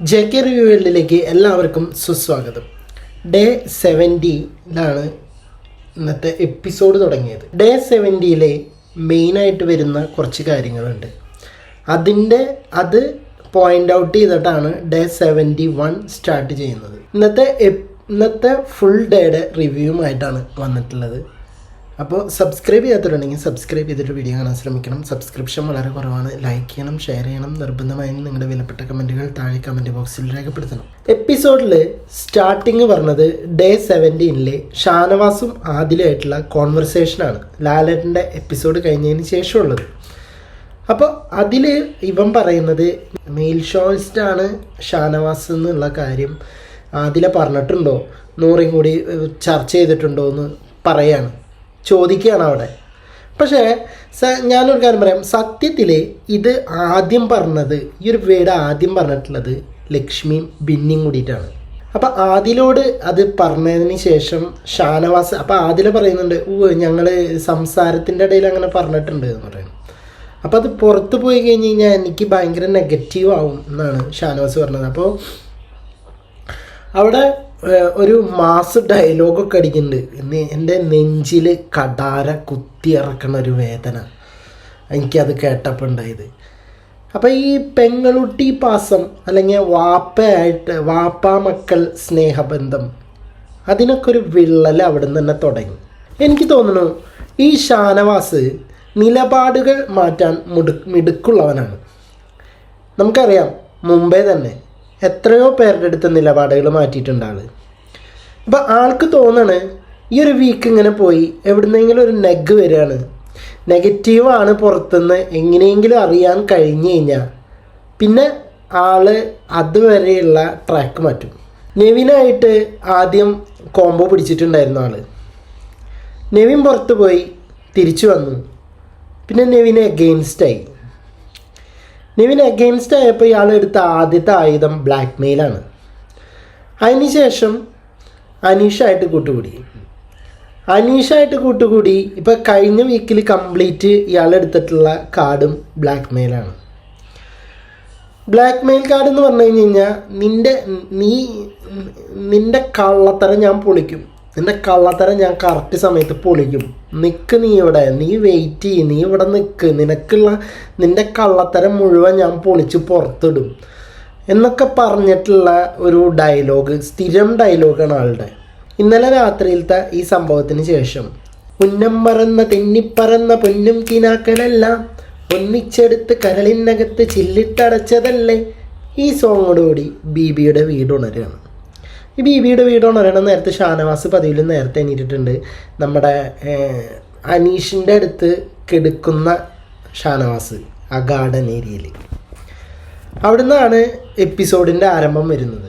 J K review വേൾഡിലേക്ക് എല്ലാവർക്കും സുസ്വാഗതം. ഡേ സെവന്റിയിലാണ് ഇന്നത്തെ എപ്പിസോഡ് തുടങ്ങിയത്. ഡേ സെവന്റിയിലെ മെയിനായിട്ട് വരുന്ന കുറച്ച് കാര്യങ്ങളുണ്ട്. അതിന്റെ അത് പോയിന്റ് ഔട്ട് ചെയ്തിട്ടാണ് ഡേ സെവന്റി വൺ സ്റ്റാർട്ട് ചെയ്യുന്നത്. ഇന്നത്തെ ഇന്നത്തെ ഫുൾ ഡേയുടെ റിവ്യൂവുമായിട്ടാണ് വന്നിട്ടുള്ളത്. അപ്പോൾ സബ്സ്ക്രൈബ് ചെയ്യാത്തവരുണ്ടെങ്കിൽ സബ്സ്ക്രൈബ് ചെയ്തിട്ട് വീഡിയോ കാണാൻ ശ്രമിക്കണം. സബ്സ്ക്രിപ്ഷൻ വളരെ കുറവാണ്. ലൈക്ക് ചെയ്യണം ഷെയർ ചെയ്യണം. നിർബന്ധമായും നിങ്ങളുടെ വിലപ്പെട്ട കമന്റുകൾ താഴെ കമന്റ് ബോക്സിൽ രേഖപ്പെടുത്തണം. എപ്പിസോഡിൽ സ്റ്റാർട്ടിങ് പറഞ്ഞത് ഡേ സെവന്റീനിലെ ഷാനവാസും ആദിലുമായിട്ടുള്ള കോൺവെർസേഷനാണ് ലാലേട്ടന്റെ എപ്പിസോഡ് കഴിഞ്ഞതിന് ശേഷമുള്ളത്. അപ്പോൾ അതിൽ ഇവൻ പറയുന്നത് മെയിൽ ഷോയിസ്റ്റാണ് ഷാനവാസ് എന്നുള്ള കാര്യം ആദില പറഞ്ഞിട്ടുണ്ടോ? നൂറും കൂടി ചർച്ച ചെയ്തിട്ടുണ്ടോ എന്ന് പറയാണ്. ചോദിക്കുകയാണ് അവിടെ. പക്ഷേ സ- ഞാനൊരു കാര്യം പറയാം. സത്യത്തിൽ ഇത് ആദ്യം പറഞ്ഞത് ഈ ഒരു വേർഡ് ആദ്യം പറഞ്ഞിട്ടുള്ളത് ലക്ഷ്മിയും ബിന്നിയും കൂടിയിട്ടാണ്. അപ്പം ആദിലോട് അത് പറഞ്ഞതിന് ശേഷം ഷാനവാസ് അപ്പം ആദില പറയുന്നുണ്ട് ഓ ഞങ്ങൾ സംസാരത്തിന്റെ ഇടയിൽ അങ്ങനെ പറഞ്ഞിട്ടുണ്ട് എന്ന് പറയും അപ്പോൾ അത് പുറത്ത് പോയി കഴിഞ്ഞ് കഴിഞ്ഞാൽ എനിക്ക് ഭയങ്കര നെഗറ്റീവ് ആവും എന്നാണ് ഷാനവാസ് പറഞ്ഞത്. അപ്പോൾ അവിടെ ഒരു മാസ് ഡയലോഗൊക്കെ അടിക്കുന്നുണ്ട്. എന്റെ നെഞ്ചിൽ കടാര കുത്തി ഇറക്കുന്ന ഒരു വേദന. എനിക്കത് കേട്ടപ്പോൾ ഉണ്ടായത്. അപ്പോൾ ഈ പെങ്ങളുട്ടി പാസം അല്ലെങ്കിൽ വാപ്പയായിട്ട് വാപ്പ മക്കൾ സ്നേഹബന്ധം അതിനൊക്കെ ഒരു വിള്ളൽ അവിടെ നിന്ന് തന്നെ തുടങ്ങി. എനിക്ക് തോന്നുന്നു ഈ ഷാനവാസ് നിലപാടുകൾ മാറ്റാൻ മുടു മിടുക്കുള്ളവനാണ്. നമുക്കറിയാം മുമ്പേ തന്നെ എത്രയോ പേരുടെ അടുത്ത് നിലപാടുകൾ മാറ്റിയിട്ടുണ്ട് ആൾ. അപ്പം ആൾക്ക് തോന്നണ് ഈ ഒരു വീക്ക് ഇങ്ങനെ പോയി എവിടുന്നെങ്കിലും ഒരു നെഗ് വരികയാണ്. നെഗറ്റീവാണ് പുറത്തുനിന്ന് എങ്ങനെയെങ്കിലും അറിയാൻ കഴിഞ്ഞു കഴിഞ്ഞാൽ പിന്നെ ആൾ അതുവരെയുള്ള ട്രാക്ക് മാറ്റും. നെവിനായിട്ട് ആദ്യം കോംബോ പിടിച്ചിട്ടുണ്ടായിരുന്നു ആൾ നെവിൻ പുറത്ത് പോയി തിരിച്ചു വന്നു. പിന്നെ നെവിനെ അഗെയിൻസ്റ്റായി നെവിൻ അഗെയിൻസ്റ്റ് ആയപ്പോൾ ഇയാൾ എടുത്ത ആദ്യത്തെ ആയുധം ബ്ലാക്ക് മെയിലാണ് അതിനുശേഷം അനീഷായിട്ട് കൂട്ടുകൂടി. അനീഷായിട്ട് കൂട്ടുകൂടി ഇപ്പം കഴിഞ്ഞ വീക്കിൽ കംപ്ലീറ്റ് ഇയാൾ എടുത്തിട്ടുള്ള കാർഡും ബ്ലാക്ക് മെയിലാണ് ബ്ലാക്ക് മെയിൽ കാർഡ് എന്ന് പറഞ്ഞു കഴിഞ്ഞ് കഴിഞ്ഞാൽ നിന്റെ നീ നിന്റെ കള്ളത്തരം ഞാൻ പൊളിക്കും. നിന്റെ കള്ളത്തരം ഞാൻ കറക്റ്റ് സമയത്ത് പൊളിക്കും. നിൽക്ക് നീ ഇവിടെ നീ വെയിറ്റ് ചെയ്യ് നീ ഇവിടെ നിൽക്ക് നിനക്കുള്ള നിന്റെ കള്ളത്തരം മുഴുവൻ ഞാൻ പൊളിച്ച് പുറത്തിടും. എന്നൊക്കെ പറഞ്ഞിട്ടുള്ള ഒരു ഡയലോഗ് സ്ഥിരം ഡയലോഗാണ് ആളുടെ. ഇന്നലെ രാത്രിയിലത്തെ ഈ സംഭവത്തിന് ശേഷം. ഉന്നം മറന്ന തെന്നിപ്പറന്ന പൊന്നും കിനാക്കളെല്ലാം ഒന്നിച്ചെടുത്ത് കരളിനകത്ത് ചില്ലിട്ടടച്ചതല്ലേ? ഈ സോങ്ങോടുകൂടി ബീബിയുടെ വീട് ഉണരുകയാണ്. ഈ ബീബിയുടെ വീട് ഉണരണം നേരത്തെ ഷാനവാസ് പതിവിൽ നേരത്തെ എണീറ്റിട്ടുണ്ട്. നമ്മുടെ അനീഷിന്റെ അടുത്ത് കിടക്കുന്ന ഷാനവാസ് ആ ഗാർഡൻ ഏരിയയിൽ അവിടുന്നാണ് എപ്പിസോഡിന്റെ ആരംഭം വരുന്നത്.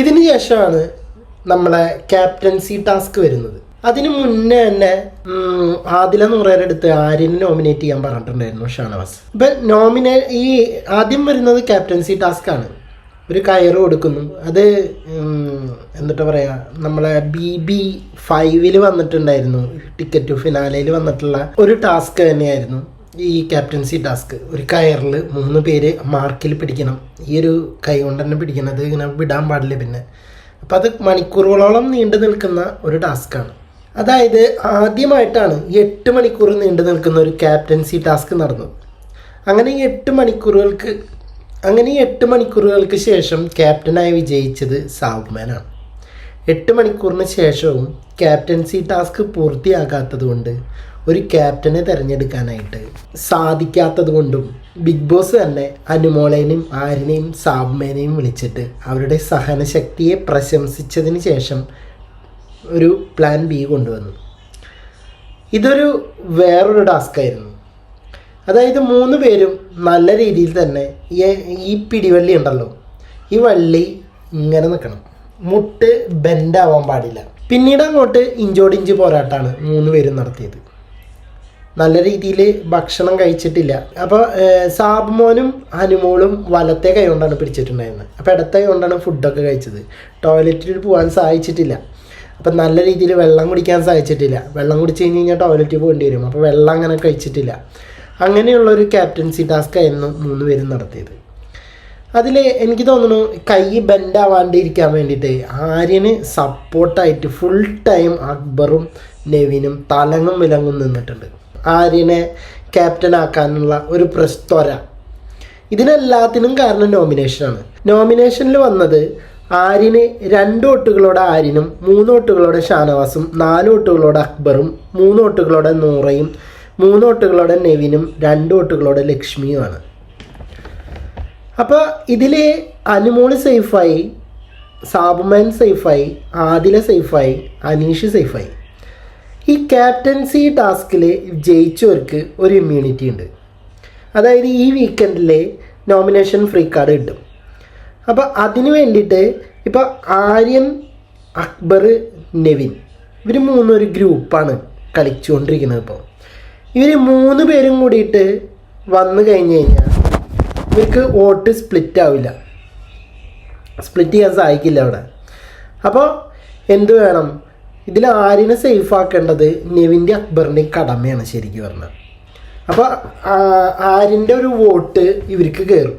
ഇതിന് ശേഷമാണ് നമ്മളെ ക്യാപ്റ്റൻസി ടാസ്ക് വരുന്നത്. അതിന് മുന്നേ തന്നെ ആദില നൂറേരെ അടുത്ത് ആര്യനെ നോമിനേറ്റ് ചെയ്യാൻ പറഞ്ഞിട്ടുണ്ടായിരുന്നു ഷാനവാസ്. ഇപ്പം നോമിനേ ഈ ആദ്യം വരുന്നത് ക്യാപ്റ്റൻസി ടാസ്ക് ആണ്. ഒരു കയറ് കൊടുക്കുന്നു. അത് എന്നിട്ട് പറയാ നമ്മളെ ബി ബി ഫൈവിൽ വന്നിട്ടുണ്ടായിരുന്നു. ടിക്കറ്റ് ഫിനാലയിൽ വന്നിട്ടുള്ള ഒരു ടാസ്ക് തന്നെയായിരുന്നു. ഈ ക്യാപ്റ്റൻസി ടാസ്ക് ഒരു കയറിൽ മൂന്ന് പേര് മാർക്കിൽ പിടിക്കണം. ഈ ഒരു കൈ കൊണ്ട് തന്നെ പിടിക്കണത് ഇങ്ങനെ വിടാൻ പാടില്ല പിന്നെ. അപ്പം അത് മണിക്കൂറുകളോളം നീണ്ടു നിൽക്കുന്ന ഒരു ടാസ്ക്കാണ് അതായത് ആദ്യമായിട്ടാണ് എട്ട് മണിക്കൂർ നീണ്ടു നിൽക്കുന്ന ഒരു ക്യാപ്റ്റൻസി ടാസ്ക് നടന്നത്. അങ്ങനെ എട്ട് മണിക്കൂറുകൾക്ക് അങ്ങനെ എട്ട് മണിക്കൂറുകൾക്ക് ശേഷം ക്യാപ്റ്റനായി വിജയിച്ചത് സാവ്മാനാണ് എട്ട് മണിക്കൂറിന് ശേഷവും ക്യാപ്റ്റൻസി ടാസ്ക് പൂർത്തിയാകാത്തതുകൊണ്ട് ഒരു ക്യാപ്റ്റനെ തിരഞ്ഞെടുക്കാനായിട്ട് സാധിക്കാത്തതുകൊണ്ടും ബിഗ് ബോസ് തന്നെ അനുമോളേനെയും ആരിനെയും സാബ്മേനെയും വിളിച്ചിട്ട് അവരുടെ സഹനശക്തിയെ പ്രശംസിച്ചതിന് ശേഷം ഒരു പ്ലാൻ ബി കൊണ്ടുവന്നു. ഇതൊരു വേറൊരു ടാസ്ക്കായിരുന്നു അതായത് മൂന്ന് പേരും നല്ല രീതിയിൽ തന്നെ ഈ- പിടിവള്ളി ഉണ്ടല്ലോ ഈ വള്ളി ഇങ്ങനെ നിൽക്കണം. മുട്ട് ബെൻഡാവാൻ പാടില്ല. പിന്നീട് അങ്ങോട്ട് ഇഞ്ചോടിഞ്ച് പോരാട്ടമാണ് മൂന്ന് പേരും നടത്തിയത്. നല്ല രീതിയിൽ ഭക്ഷണം കഴിച്ചിട്ടില്ല. അപ്പോൾ സാബ്മോനും ഹനുമോളും വലത്തെ കൈ കൊണ്ടാണ് പിടിച്ചിട്ടുണ്ടായിരുന്നത്. അപ്പോൾ ഇടത്തെ കൈ കൊണ്ടാണ് ഫുഡൊക്കെ കഴിച്ചത്. ടോയ്ലറ്റിൽ പോകാൻ സഹായിച്ചിട്ടില്ല. അപ്പം നല്ല രീതിയിൽ വെള്ളം കുടിക്കാൻ സഹായിച്ചിട്ടില്ല. വെള്ളം കുടിച്ച് കഴിഞ്ഞ് കഴിഞ്ഞാൽ ടോയ്ലറ്റിൽ പോകേണ്ടി വരും. അപ്പോൾ വെള്ളം അങ്ങനെ കഴിച്ചിട്ടില്ല. അങ്ങനെയുള്ള ഒരു ക്യാപ്റ്റൻസി ടാസ്ക് ആയിരുന്നു മൂന്ന് പേരും നടത്തിയത്. അതിൽ എനിക്ക് തോന്നുന്നു കൈ ബെൻഡ് ആവാണ്ടിരിക്കാൻ വേണ്ടിയിട്ട് ആര്യന് സപ്പോർട്ടായിട്ട് ഫുൾ ടൈം അക്ബറും നെവിനും തലങ്ങും വിലങ്ങും നിന്നിട്ടുണ്ട്. ആര്യനെ ക്യാപ്റ്റൻ ആക്കാനുള്ള ഒരു പ്രസ്ത്വര ഇതിനെല്ലാത്തിനും കാരണം നോമിനേഷനാണ് നോമിനേഷനിൽ വന്നത് ആര്യന് രണ്ട് വോട്ടുകളോടെ ആര്യനും മൂന്ന് വോട്ടുകളോടെ ഷാനവാസും നാല് വോട്ടുകളോടെ അക്ബറും മൂന്ന് വോട്ടുകളോടെ നൂറയും മൂന്ന് വോട്ടുകളോടെ നെവിനും രണ്ട് വോട്ടുകളോടെ ലക്ഷ്മിയുമാണ്. അപ്പോൾ ഇതിൽ അനുമോൾ സേഫായി സാബുമാൻ സേഫായി ആദില സേഫായി അനീഷ് സേഫായി. ഈ ക്യാപ്റ്റൻസി ടാസ്കിൽ ജയിച്ചവർക്ക് ഒരു ഇമ്മ്യൂണിറ്റി ഉണ്ട്. അതായത് ഈ വീക്കെൻഡിലെ നോമിനേഷൻ ഫ്രീ കാർഡ് കിട്ടും. അപ്പോൾ അതിന് വേണ്ടിയിട്ട് ഇപ്പോൾ ആര്യൻ അക്ബർ നെവിൻ ഇവർ മൂന്നൊരു ഗ്രൂപ്പാണ് കളിച്ചുകൊണ്ടിരിക്കുന്നത് ഇപ്പോൾ ഇവർ മൂന്ന് പേരും കൂടിയിട്ട് വന്നു കഴിഞ്ഞ് കഴിഞ്ഞാൽ ഇവർക്ക് വോട്ട് സ്പ്ലിറ്റ് ആവില്ല. സ്പ്ലിറ്റ് ചെയ്യാൻ സഹായിക്കില്ല അവിടെ. അപ്പോൾ എന്ത് വേണം? ഇതിൽ ആരിനെ സേഫ് ആക്കേണ്ടത്? നെവിന്റെ അക്ബറിന്റെ കടമയാണ് ശരിക്കും പറഞ്ഞാൽ അപ്പോൾ ആരിന്റെ ഒരു വോട്ട് ഇവർക്ക് കയറും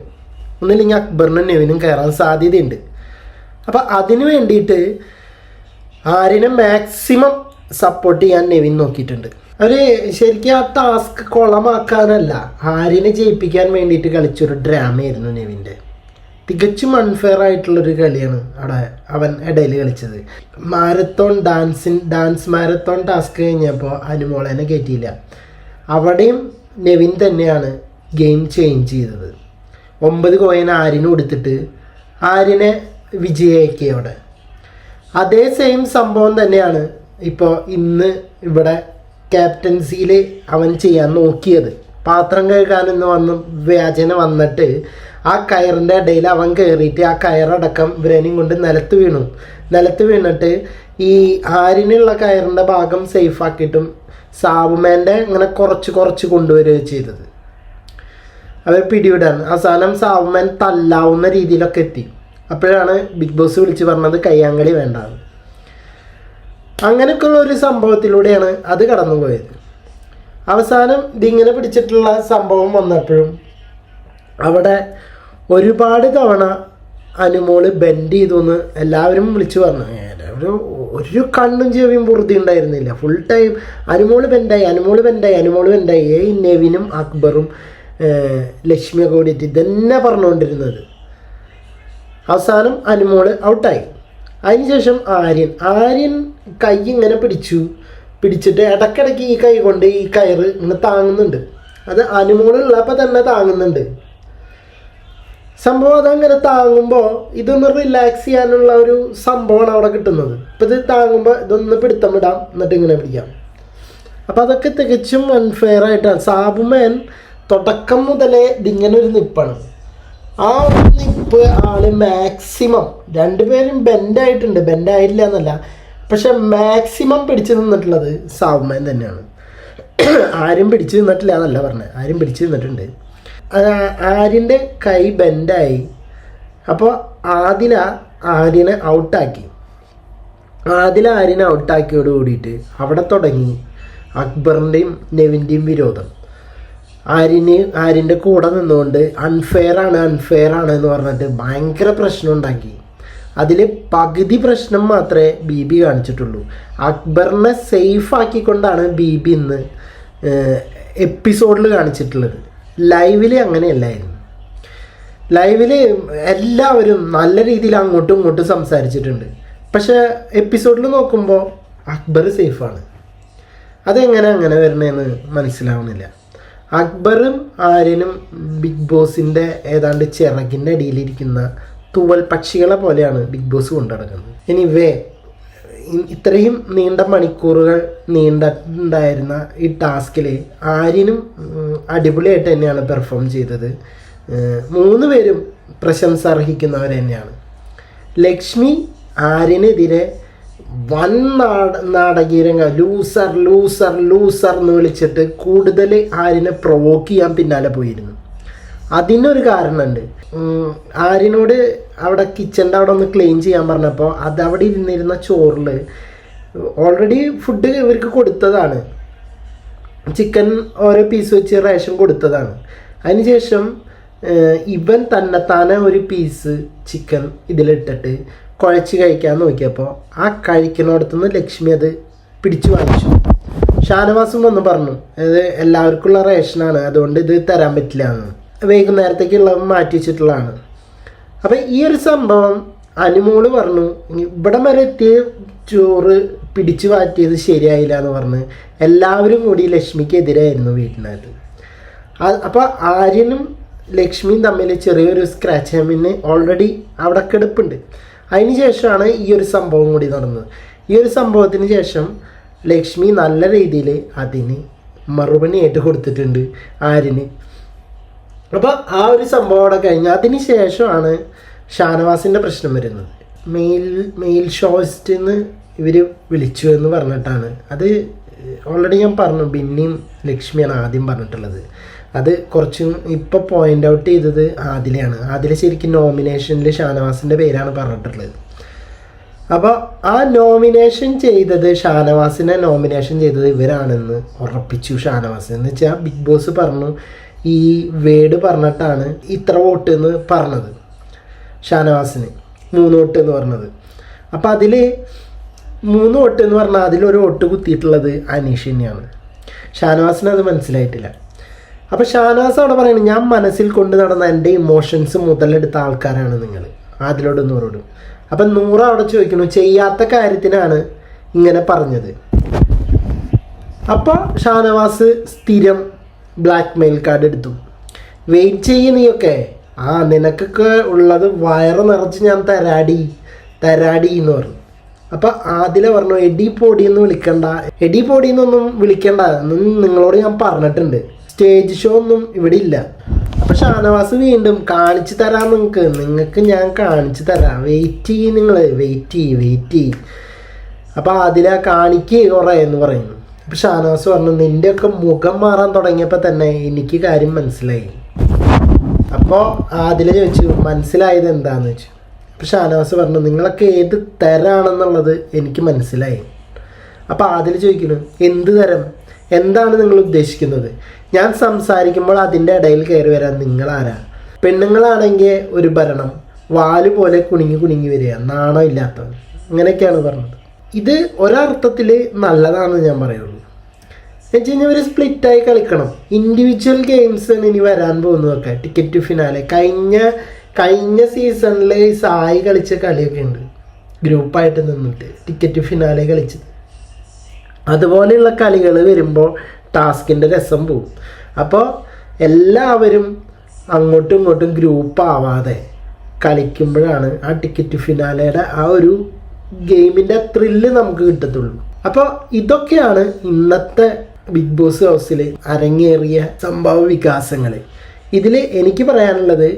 ഒന്നില്ലെങ്കിൽ അക്ബറിനും നെവിനും കയറാൻ സാധ്യതയുണ്ട്. അപ്പോൾ അതിന് വേണ്ടിയിട്ട് ആരിനെ മാക്സിമം സപ്പോർട്ട് ചെയ്യാൻ നെവിൻ നോക്കിയിട്ടുണ്ട്. അവർ ശരിക്കും ആ ടാസ്ക് കൊളമാക്കാനല്ല ആര്യനെ ജയിപ്പിക്കാൻ വേണ്ടിയിട്ട് കളിച്ചൊരു ഡ്രാമയായിരുന്നു നെവിന്റെ. തികച്ചും അൺഫെയർ ആയിട്ടുള്ളൊരു കളിയാണ് അവിടെ അവൻ ഇടയിൽ കളിച്ചത്. മാരത്തോൺ ഡാൻസിൻ ഡാൻസ് മാരത്തോൺ ടാസ്ക് കഴിഞ്ഞപ്പോൾ അനുമോളനെ കയറ്റിയില്ല അവിടെയും നെവിൻ തന്നെയാണ് ഗെയിം ചേഞ്ച് ചെയ്തത്. ഒമ്പത് കോയിൻ ആര്യന് കൊടുത്തിട്ട് ആര്യനെ വിജയമാക്കി അവിടെ. അതേ സെയിം സംഭവം തന്നെയാണ് ഇപ്പോൾ ഇന്ന് ഇവിടെ ക്യാപ്റ്റൻസിയിൽ അവൻ ചെയ്യാൻ നോക്കിയത്. പാത്രം കഴുകാനെന്ന് വന്ന് വ്യാജന വന്നിട്ട് ആ കയറിന്റെ ഇടയിൽ അവൻ കയറിയിട്ട് ആ കയറടക്കം ഇവരേനും കൊണ്ട് നിലത്ത് വീണു. നിലത്ത് വീണിട്ട് ഈ ആരിനുള്ള കയറിന്റെ ഭാഗം സേഫാക്കിയിട്ടും സാബുമേന്റെ ഇങ്ങനെ കുറച്ച് കുറച്ച് കൊണ്ടുവരിക ചെയ്തത്. അവർ പിടിവിടാൻ. അവസാനം സാബുമേൻ തല്ലാവുന്ന രീതിയിലൊക്കെ എത്തി. അപ്പോഴാണ് ബിഗ് ബോസ് വിളിച്ച് പറഞ്ഞത് കയ്യാങ്കളി വേണ്ടാന്ന്. അങ്ങനെയൊക്കെയുള്ള ഒരു സംഭവത്തിലൂടെയാണ് അത് കടന്നുപോയത്. അവസാനം ഇതിങ്ങനെ പിടിച്ചിട്ടുള്ള സംഭവം വന്നപ്പോഴും അവിടെ ഒരുപാട് തവണ അനുമോൾ ബെൻഡ് ചെയ്തു എന്ന് എല്ലാവരും വിളിച്ചു പറഞ്ഞു. ഒരു ഒരു കണ്ണും ചെവിയും പൂർത്തി ഉണ്ടായിരുന്നില്ല. ഫുൾ ടൈം അനുമോൾ ബെൻഡായി അനുമോൾ ബെൻഡായി അനുമോൾ ബെൻഡായി ഏ നെവിനും അക്ബറും ലക്ഷ്മിയൊക്കെ കൂടിയിട്ട് ഇതന്നെ പറഞ്ഞുകൊണ്ടിരുന്നത്. അവസാനം അനുമോൾ ഔട്ടായി അതിനുശേഷം ആര്യൻ. ആര്യൻ കൈ ഇങ്ങനെ പിടിച്ചു. പിടിച്ചിട്ട് ഇടയ്ക്കിടയ്ക്ക് ഈ കൈ കൊണ്ട് ഈ കയറ് ഇങ്ങനെ താങ്ങുന്നുണ്ട്. അത് അനുമോളുള്ളപ്പോൾ തന്നെ താങ്ങുന്നുണ്ട്. സംഭവം അതങ്ങനെ താങ്ങുമ്പോൾ ഇതൊന്ന് റിലാക്സ് ചെയ്യാനുള്ള ഒരു സംഭവമാണ് അവിടെ കിട്ടുന്നത്. ഇപ്പം ഇത് താങ്ങുമ്പോൾ ഇതൊന്ന് പിടുത്തം വിടാം എന്നിട്ട് ഇങ്ങനെ പിടിക്കാം. അപ്പോൾ അതൊക്കെ തികച്ചും അൺഫെയർ ആയിട്ടാണ്. സാബുമേൻ തുടക്കം മുതലേ ഇതിങ്ങനെ ഒരു നിപ്പാണ്. ആ ഒരു നിപ്പ് ആൾ മാക്സിമം രണ്ടുപേരും ബെൻഡായിട്ടുണ്ട് ബെൻഡായില്ല എന്നല്ല പക്ഷെ മാക്സിമം പിടിച്ചു നിന്നിട്ടുള്ളത് സൗമ്യൻ തന്നെയാണ്. ആരും പിടിച്ചു നിന്നിട്ടില്ല എന്നല്ല പറഞ്ഞത് ആരും പിടിച്ചു നിന്നിട്ടുണ്ട്. ആര്യന്റെ കൈ ബെൻഡായി. അപ്പോൾ ആദില ആര്യനെ ഔട്ടാക്കി. ആദില ആര്യനെ ഔട്ടാക്കിയോട് കൂടിയിട്ട് അവിടെ തുടങ്ങി അക്ബറിന്റെയും നെവിന്റെയും വിരോധം. ആര്യന് ആര്യന്റെ കൂടെ നിന്നുകൊണ്ട് അൺഫെയർ ആണ് അൺഫെയർ ആണ് എന്ന് പറഞ്ഞിട്ട് ഭയങ്കര പ്രശ്നം ഉണ്ടാക്കി. അതിൽ പകുതി പ്രശ്നം മാത്രമേ ബി ബി കാണിച്ചിട്ടുള്ളൂ. അക്ബറിനെ സേഫ് ആക്കിക്കൊണ്ടാണ് ബി ബി ഇന്ന് എപ്പിസോഡിൽ കാണിച്ചിട്ടുള്ളത്. ലൈവിൽ അങ്ങനെയല്ലായിരുന്നു. ലൈവിൽ എല്ലാവരും നല്ല രീതിയിൽ അങ്ങോട്ടും ഇങ്ങോട്ടും സംസാരിച്ചിട്ടുണ്ട്. പക്ഷേ എപ്പിസോഡിൽ നോക്കുമ്പോൾ അക്ബർ സേഫാണ് അതെങ്ങനെ അങ്ങനെ വരണമെന്ന് മനസ്സിലാവുന്നില്ല. അക്ബറും ആര്യനും ബിഗ് ബോസിന്റെ ഏതാണ്ട് ചിറകിന്റെ അടിയിലിരിക്കുന്ന തൂവൽ പക്ഷികളെ പോലെയാണ് ബിഗ് ബോസ് കൊണ്ടുനടക്കുന്നത്. ഇനി വേ ഇത്രയും നീണ്ട മണിക്കൂറുകൾ നീണ്ടുണ്ടായിരുന്ന ഈ ടാസ്കിൽ ആര്യനും അടിപൊളിയായിട്ട് തന്നെയാണ് പെർഫോം ചെയ്തത്. മൂന്ന് പേരും പ്രശംസ അർഹിക്കുന്നവർ തന്നെയാണ്. ലക്ഷ്മി ആര്യനെതിരെ വൻ നാട നാടകീരംഗ ലൂസർ ലൂസർ ലൂസർ എന്ന് വിളിച്ചിട്ട് കൂടുതൽ ആരിനെ പ്രൊവോക്ക് ചെയ്യാൻ പിന്നാലെ പോയിരുന്നു. അതിനൊരു കാരണമുണ്ട്. ആരിനോട് അവിടെ കിച്ചന്റെ അവിടെ ഒന്ന് ക്ലീൻ ചെയ്യാൻ പറഞ്ഞപ്പോൾ അത് അവിടെ ഇരുന്നിരുന്ന ചോറിൽ ഓൾറെഡി ഫുഡ് ഇവർക്ക് കൊടുത്തതാണ്. ചിക്കൻ ഓരോ പീസ് വെച്ച് റേഷൻ കൊടുത്തതാണ്. അതിനുശേഷം ഇവൻ തന്നെത്താനെ ഒരു പീസ് ചിക്കൻ ഇതിലിട്ടിട്ട് കുഴച്ച് കഴിക്കാൻ നോക്കിയപ്പോൾ ആ കഴിക്കുന്നിടത്തുനിന്ന് ലക്ഷ്മി അത് പിടിച്ചു വാങ്ങിച്ചു. ഷാനവാസും വന്ന് പറഞ്ഞു ഇത് എല്ലാവർക്കുള്ള റേഷനാണ് അതുകൊണ്ട് ഇത് തരാൻ പറ്റില്ല എന്ന്. വൈകുന്നേരത്തേക്കുള്ള മാറ്റി വെച്ചിട്ടുള്ളതാണ്. അപ്പം ഈ ഒരു സംഭവം അനുമോൾ പറഞ്ഞു ഇവിടെ വരെ എത്തിയ ചോറ് പിടിച്ചു മാറ്റിയത് ശരിയായില്ല എന്ന് പറഞ്ഞ് എല്ലാവരും കൂടി ലക്ഷ്മിക്കെതിരായിരുന്നു വീട്ടിനകത്ത്. അപ്പോൾ ആര്യനും ലക്ഷ്മിയും തമ്മിൽ ചെറിയൊരു സ്ക്രാച്ച് ഹെമ്മിന് ഓൾറെഡി അവിടെ കിടപ്പുണ്ട്. അതിന് ശേഷമാണ് ഈ ഒരു സംഭവം കൂടി നടന്നത്. ഈ ഒരു സംഭവത്തിന് ശേഷം ലക്ഷ്മി നല്ല രീതിയിൽ അതിന് മറുപടിയായിട്ട് കൊടുത്തിട്ടുണ്ട് ആരിന് അപ്പോൾ ആ ഒരു സംഭവം അവിടെ കഴിഞ്ഞ് അതിന് ശേഷമാണ് ഷാനവാസിന്റെ പ്രശ്നം വരുന്നത്. മെയിൽ മെയിൽ ഷോസ്റ്റ് എന്ന് ഇവർ വിളിച്ചു എന്ന് പറഞ്ഞിട്ടാണ്. അത് ഓൾറെഡി ഞാൻ പറഞ്ഞു ബിന്നിയും ലക്ഷ്മിയാണ് ആദ്യം പറഞ്ഞിട്ടുള്ളത്. അത് കുറച്ചും ഇപ്പോൾ പോയിന്റ് ഔട്ട് ചെയ്തത് ആദിലെയാണ്. ആദില ശരിക്കും നോമിനേഷനിൽ ഷാനവാസിന്റെ പേരാണ് പറഞ്ഞിട്ടുള്ളത്. അപ്പോൾ ആ നോമിനേഷൻ ചെയ്തത് ഷാനവാസിനെ നോമിനേഷൻ ചെയ്തത് ഇവരാണെന്ന് ഉറപ്പിച്ചു ഷാനവാസ്. എന്ന് വെച്ചാൽ ബിഗ് ബോസ് പറഞ്ഞു ഈ വേഡ് പറഞ്ഞിട്ടാണ് ഇത്ര വോട്ട് എന്ന് പറഞ്ഞത് ഷാനവാസിന്. മൂന്ന് വോട്ട് എന്ന് പറഞ്ഞത്. അപ്പോൾ അതിൽ മൂന്ന് വോട്ട് എന്ന് പറഞ്ഞാൽ അതിലൊരു വോട്ട് കുത്തിയിട്ടുള്ളത് അനീഷ് തന്നെയാണ്. ഷാനവാസിന് അത് മനസ്സിലായിട്ടില്ല. അപ്പോൾ ഷാനാസ് അവിടെ പറയുന്നത് ഞാൻ മനസ്സിൽ കൊണ്ട് നടന്ന എന്റെ ഇമോഷൻസ് മുതലെടുത്ത ആൾക്കാരാണ് നിങ്ങൾ. അതിലോട് നൂറോടും അപ്പം നൂറ് അവിടെ ചോദിക്കുന്നു ചെയ്യാത്ത കാര്യത്തിനാണ് ഇങ്ങനെ പറഞ്ഞത്. അപ്പോൾ ഷാനവാസ് സ്ഥിരം ബ്ലാക്ക് മെയിൽ കാർഡ് എടുത്തു. വെയിറ്റ് ചെയ്യ നീയൊക്കെ. ആ നിനക്കൊക്കെ ഉള്ളത് വയറ് നിറച്ച് ഞാൻ തരാടി തരാടി എന്ന് പറഞ്ഞു. അപ്പം ആദില പറഞ്ഞു എടി പൊടിയെന്ന് വിളിക്കണ്ട എടി പൊടിയെന്നൊന്നും വിളിക്കണ്ട നിങ്ങളോട് ഞാൻ പറഞ്ഞിട്ടുണ്ട്. സ്റ്റേജ് ഷോ ഒന്നും ഇവിടെ ഇല്ല അപ്പൊ ഷാനവാസ് വീണ്ടും കാണിച്ചു തരാം നിങ്ങൾക്ക് നിങ്ങൾക്ക് ഞാൻ കാണിച്ചു തരാം. വെയിറ്റ് ചെയ്യ് നിങ്ങൾ വെയിറ്റ് ചെയ്യ് വെയിറ്റ് ചെയ്യ്. അപ്പൊ അതിലാ കാണിക്ക് കുറേ എന്ന് പറയുന്നു. അപ്പൊ ഷാനവാസ് പറഞ്ഞു നിന്റെയൊക്കെ മുഖം മാറാൻ തുടങ്ങിയപ്പോൾ തന്നെ എനിക്ക് കാര്യം മനസ്സിലായി. അപ്പോൾ ആദില ചോദിച്ചു മനസ്സിലായത് എന്താന്ന് ചോദിച്ചു? അപ്പോൾ ഷാനവാസ് പറഞ്ഞു നിങ്ങളൊക്കെ ഏത് തരാണെന്നുള്ളത് എനിക്ക് മനസ്സിലായി. അപ്പോൾ ആദില ചോദിക്കുന്നു എന്ത് തരം എന്താണ് നിങ്ങൾ ഉദ്ദേശിക്കുന്നത്? ഞാൻ സംസാരിക്കുമ്പോൾ അതിന്റെ ഇടയിൽ കയറി വരാൻ നിങ്ങളാരാ? പെണ്ണുങ്ങളാണെങ്കിൽ ഒരു ഭരണം വാൽ പോലെ കുണിങ്ങി കുണിങ്ങി വരിക നാണം ഇല്ലാത്തത് അങ്ങനെയൊക്കെയാണ് പറഞ്ഞത്. ഇത് ഒരർത്ഥത്തിൽ നല്ലതാണെന്ന് ഞാൻ പറയുള്ളൂ. എന്ന് വെച്ച് കഴിഞ്ഞാൽ ഒരു സ്പ്ലിറ്റായി കളിക്കണം. ഇൻഡിവിജ്വൽ ഗെയിംസ് ആണ് ഇനി വരാൻ പോകുന്നതൊക്കെ. ടിക്കറ്റ് ഫിനാലെ കഴിഞ്ഞ കഴിഞ്ഞ സീസണിൽ സായി കളിച്ച കളിയൊക്കെ ഉണ്ട്. ഗ്രൂപ്പായിട്ട് നിന്നിട്ട്. ടിക്കറ്റ് ഫിനാലെ കളിച്ചത്. അതുപോലെയുള്ള കളികൾ വരുമ്പോൾ ടാസ്കിന്റെ രസം പോവും. അപ്പോൾ എല്ലാവരും അങ്ങോട്ടും ഇങ്ങോട്ടും ഗ്രൂപ്പ് ആവാതെ കളിക്കുമ്പോഴാണ് ആ ടിക്കറ്റ് ഫിനാലയുടെ ആ ഒരു ഗെയിമിന്റെ ത്രില്ല് നമുക്ക് കിട്ടത്തുള്ളൂ. അപ്പോൾ ഇതൊക്കെയാണ് ഇന്നത്തെ ബിഗ് ബോസ് ഹൗസിൽ അരങ്ങേറിയ സംഭവ വികാസങ്ങൾ ഇതിൽ എനിക്ക് പറയാനുള്ളത്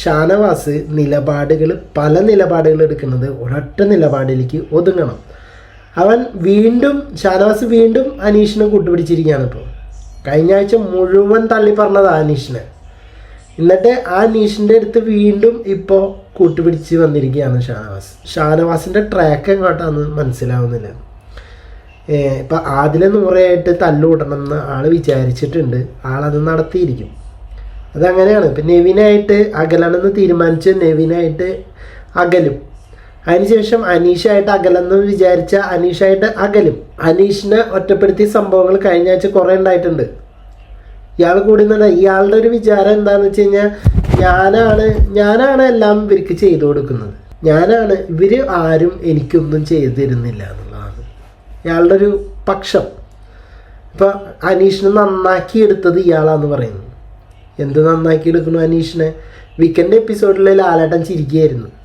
ഷാനവാസ് നിലപാടുകൾ പല നിലപാടുകൾ എടുക്കുന്നത് ഒരൊറ്റ നിലപാടിലേക്ക് ഒതുങ്ങണം. അവൻ വീണ്ടും ഷാനവാസ് വീണ്ടും അനീഷിനെ കൂട്ടുപിടിച്ചിരിക്കുകയാണ് ഇപ്പോൾ കഴിഞ്ഞ ആഴ്ച മുഴുവൻ തള്ളി പറഞ്ഞത് അനീഷിനെ. എന്നിട്ട് ആ അനീഷിന്റെ അടുത്ത് വീണ്ടും ഇപ്പോൾ കൂട്ടുപിടിച്ച് വന്നിരിക്കുകയാണ് ഷാനവാസ്. ഷാനവാസിന്റെ ട്രാക്ക് എങ്ങോട്ടാന്ന് മനസ്സിലാവുന്നില്ല. ഇപ്പം ആദിലെ നൂറായിട്ട് തല്ലുകൂടണം എന്ന് ആൾ വിചാരിച്ചിട്ടുണ്ട്. ആളത് നടത്തിയിരിക്കും. അതങ്ങനെയാണ്. ഇപ്പം നെവിനായിട്ട് അകലണമെന്ന് തീരുമാനിച്ച് നെവിനായിട്ട് അകലും. അതിനുശേഷം അനീഷായിട്ട് അകലെന്ന് വിചാരിച്ച അനീഷായിട്ട് അകലും. അനീഷിനെ ഒറ്റപ്പെടുത്തിയ സംഭവങ്ങൾ കഴിഞ്ഞ ആഴ്ച കുറേ ഉണ്ടായിട്ടുണ്ട്. ഇയാൾ കൂടി നിന്ന ഇയാളുടെ ഒരു വിചാരം എന്താന്ന് വെച്ച് കഴിഞ്ഞാൽ ഞാനാണ് ഞാനാണ് എല്ലാം ഇവർക്ക് ചെയ്തു കൊടുക്കുന്നത്. ഞാനാണ് ഇവർ ആരും എനിക്കൊന്നും ചെയ്തു തരുന്നില്ല എന്നുള്ളതാണ്. ഇയാളുടെ ഒരു പക്ഷം. ഇപ്പൊ അനീഷിനെ നന്നാക്കി എടുത്തത് ഇയാളാന്ന് പറയുന്നു. എന്ത് നന്നാക്കി എടുക്കണു അനീഷിനെ? വീക്കെൻഡ് എപ്പിസോഡിൽ ലാലേട്ടൻ ചിരിക്കുകയായിരുന്നു.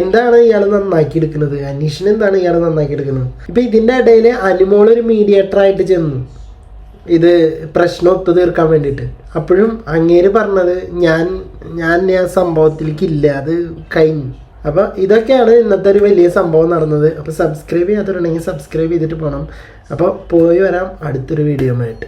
എന്താണ് ഇയാൾ നന്നാക്കി എടുക്കുന്നത് അനീഷിന് എന്താണ് ഇയാൾ നന്നാക്കി എടുക്കുന്നത് ഇപ്പൊ ഇതിന്റെ ഇടയിൽ അനുമോൾ ഒരു മീഡിയേറ്റർ ആയിട്ട് ചെന്നു. ഇത് പ്രശ്നം ഒത്തു തീർക്കാൻ വേണ്ടിയിട്ട്. അപ്പോഴും അങ്ങേര് പറഞ്ഞത് ഞാൻ ഞാൻ ആ സംഭവത്തിലേക്ക് ഇല്ല അത് കഴിഞ്ഞു. അപ്പൊ ഇതൊക്കെയാണ് ഇന്നത്തെ ഒരു വലിയ സംഭവം നടന്നത്. അപ്പൊ സബ്സ്ക്രൈബ് ചെയ്യാത്തവരുണ്ടെങ്കിൽ സബ്സ്ക്രൈബ് ചെയ്തിട്ട് പോകണം അപ്പോൾ പോയി വരാം അടുത്തൊരു വീഡിയോ ആയിട്ട്.